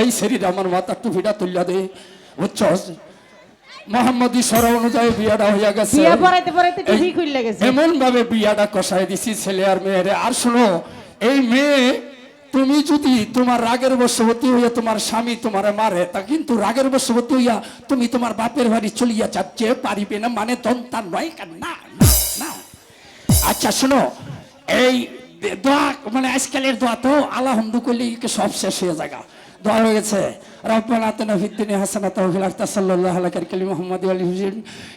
এই শরীর আমার টুপিটা তুলিয়া দে বুঝছস মোহাম্মদী সর অনুযায়ী বিয়াটা হইয়া গেছে। এমন ভাবে বিয়াটা কষাই দিছি ছেলে আর মেয়েরে। আর শোনো এই মেয়ে তুমি যদি তোমার রাগের বশবতী হইয়া তোমার স্বামী তোমার মারে তা কিন্তু রাগের বশবতী হইয়া তুমি তোমার বাপের বাড়ি চলিয়া যাচ্ছে পারিবে না মানে তন্তার নয় না না, আচ্ছা শোনো এই দোয়া মানে আজকালের দোয়া তো আল্লাহমদু করলে সব শেষ হয়ে জায়গা দোয়া হয়ে গেছে রব্বানা আতিনা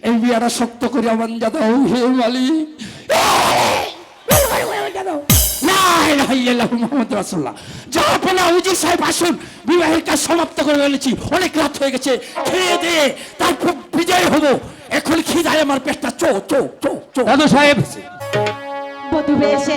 এই বিয়াটা শক্ত করিয়া বান্দা দাও হে মালিক। মুহাম্মাদুর রাসূলুল্লাহ। যা উজির সাহেব আসুন। বিবাহের কাজ সমাপ্ত করে ফেলেছি। অনেক রাত হয়ে গেছে। খেয়ে দে তারপর বিজয় হব। এখন খিদায় আমার পেটটা চো চো চো চো। দাদু সাহেব। বধূ বেশে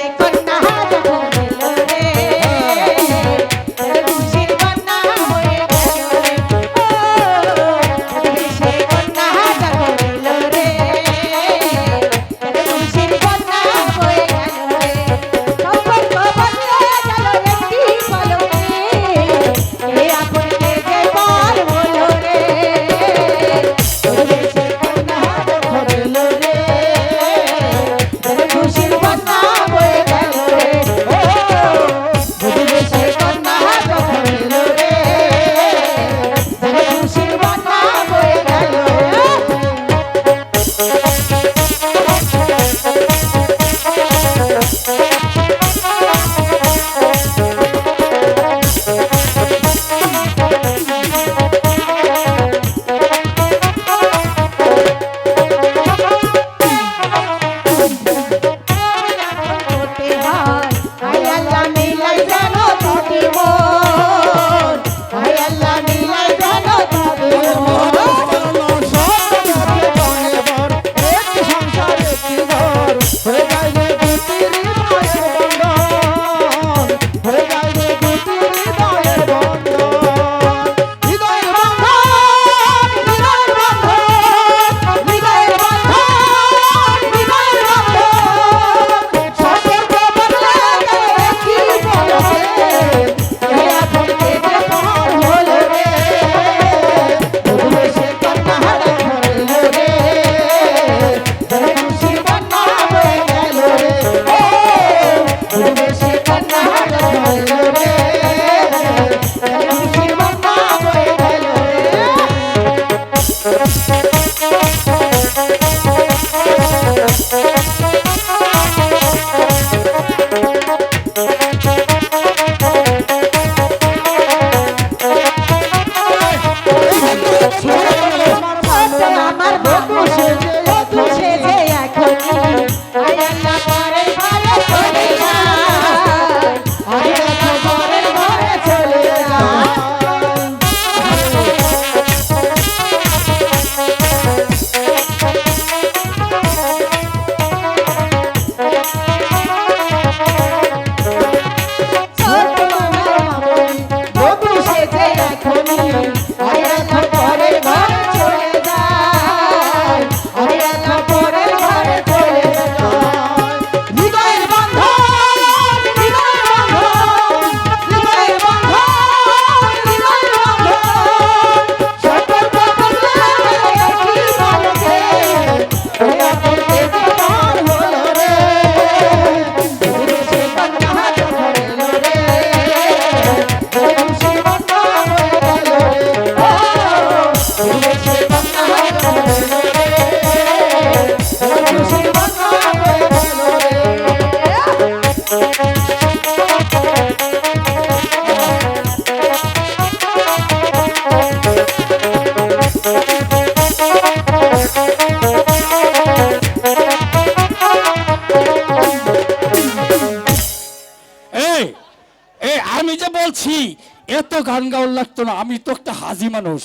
বলছি এত গান গাওয়ার লাগতো না আমি তো একটা হাজি মানুষ।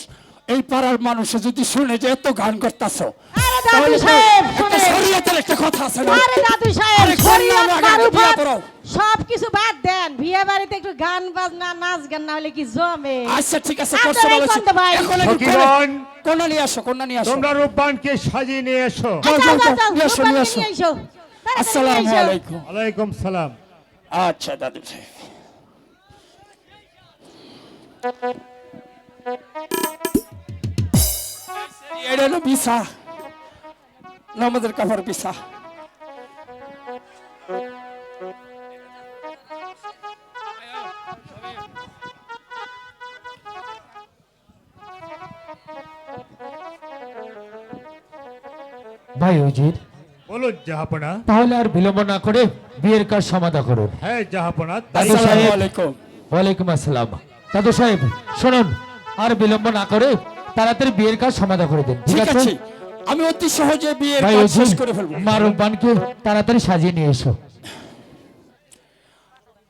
এই পাড়ার মানুষে যদি শুনে যে এত গান করতেছ আরে দাদু সাহেব, শুনে শরীয়তের একটা কথা আছে না? আরে দাদু সাহেব আরে কন্যা শরীয়ত আগে কারু বিয়ে বাদ- পড়াও। সব কিছু বাদ দেন। বিয়ে বাড়িতে একটু গান বাজনা নাচ গান না হলে কি জমে? আচ্ছা ঠিক আছে কন্যা নিয়ে আসো নিয়ে আসো। তোমরা রূপবানকে সাজিয়ে নিয়ে এসো। নিয়ে আসো, নিয়ে আসো। আসসালামু আলাইকুম। আলাইকুম সালাম। আচ্ছা দাদু সাহেব। এটা হলো কাপড় ভাই উজির বলুন জাহাপনা। তাহলে আর বিলম্ব না করে বিয়ের কাজ সমাধা করুন। হ্যাঁ জাহাপনা। দাদু আসসালামু আলাইকুম। ওয়ালাইকুম আসসালাম। দাদু সাহেব শুনুন আর বিলম্ব না করে তাড়াতাড়ি বিয়ের কাজ সমাধা করে দিন ঠিক আছে? আমি অতি সহজে বিয়ের কাজ শেষ করে ফেলব। মা রূপবানকে তাড়াতাড়ি সাজিয়ে নিয়ে এসো।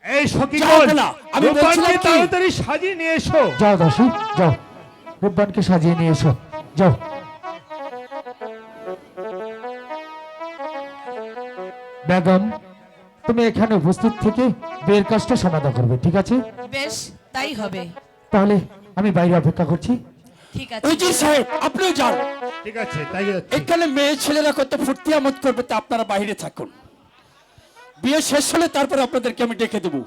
এই জাহাপনা, আমি বলছিলাম তাড়াতাড়ি সাজিয়ে নিয়ে এসো। যাও দাসু যাও। রূপবানকে সাজিয়ে নিয়ে এসো যাও। বেগম তুমি এখানে উপস্থিত থেকে বিয়ের কাজটা সমাধা করবে ঠিক আছে? বেশ। তাই হবে। তাহলে আমি বাইরে অপেক্ষা করছি। ঠিক আছে। উজির সাহেব আপনিও যান। ঠিক আছে তাই এখানে মেয়ে ছেলেরা কত ফুর্তি আমোদ করবে তা আপনারা বাইরে থাকুন। বিয়ে শেষ হলে তারপরে আপনাদেরকে আমি ডেকে দেবো।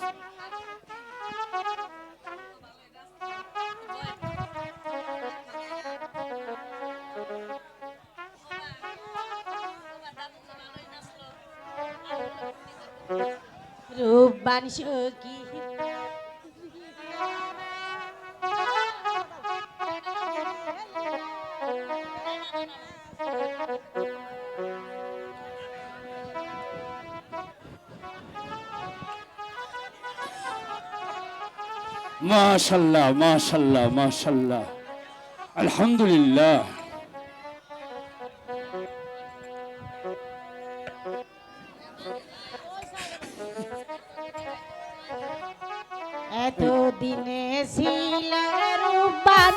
রূপবান সখী মাশাল্লাহ মাশাল্লাহ মাশাল্লাহ। আলহামদুলিল্লাহ। এত দিনে ছিল রূপবান